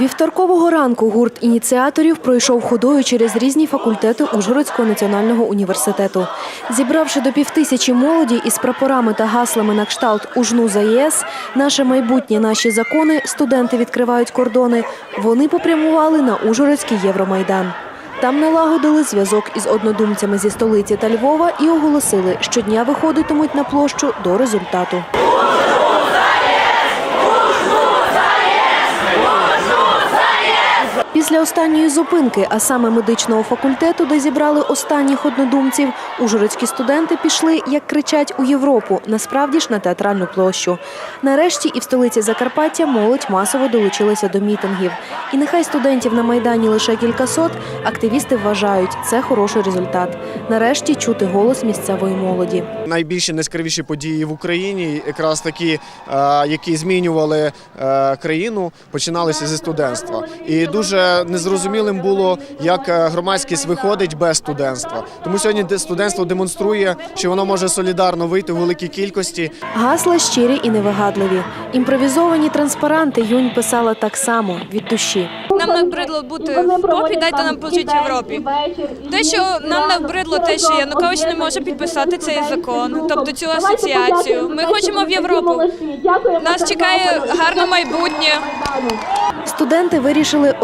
Вівторкового ранку гурт ініціаторів пройшов ходою через різні факультети Ужгородського національного університету. Зібравши до півтисячі молоді із прапорами та гаслами на кшталт «Ужну за ЄС», «Наше майбутнє, наші закони», «Студенти відкривають кордони», вони попрямували на Ужгородський Євромайдан. Там налагодили зв'язок із однодумцями зі столиці та Львова і оголосили, що дня виходитимуть на площу до результату. Після останньої зупинки, а саме медичного факультету, де зібрали останніх однодумців, ужгородські студенти пішли, як кричать, у Європу, насправді ж на театральну площу. Нарешті і в столиці Закарпаття молодь масово долучилася до мітингів. І нехай студентів на Майдані лише кількасот, активісти вважають, це хороший результат. Нарешті чути голос місцевої молоді. найбільші найскравіші події в Україні, якраз такі, е, які змінювали е, країну, починалися зі студентства. І дуже незрозумілим було, як е, громадськість виходить без студентства. Тому сьогодні де- студентство демонструє, що воно може солідарно вийти в великій кількості Гасла щирі і невигадливі. Імпровізовані транспаранти Юнь писала так само від душі. Нам набридло бути в попі, дайте нам пожити в Європі. Те, що нам набридло, те, що Янукович не може підписати цей закон, тобто цю асоціацію. Ми хочемо в Європу. Нас чекає гарне майбутнє. Студенти вирішили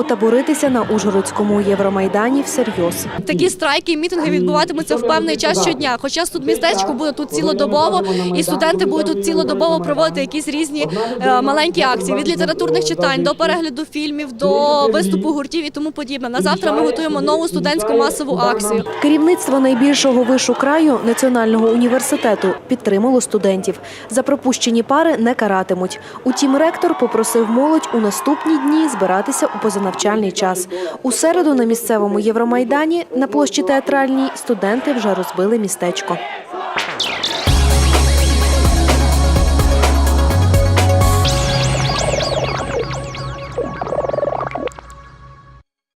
отаборитися на Ужгородському Євромайдані всерйоз. Такі страйки і мітинги відбуватимуться в певний час щодня. Хоча тут містечко буде тут цілодобово, і студенти будуть тут цілодобово проводити якісь різні е, маленькі акції від літературних читань до перегляду фільмів, до виступу гуртів і тому подібне. На завтра ми готуємо нову студентську масову акцію. Керівництво найбільшого вишу краю Національного університету підтримало студентів. За пропущені пари не каратимуть. Утім, ректор попросив молодь у наступні дні збиратися у позанавчальний час. У середу на місцевому Євромайдані на площі театральній студенти вже розбили містечко.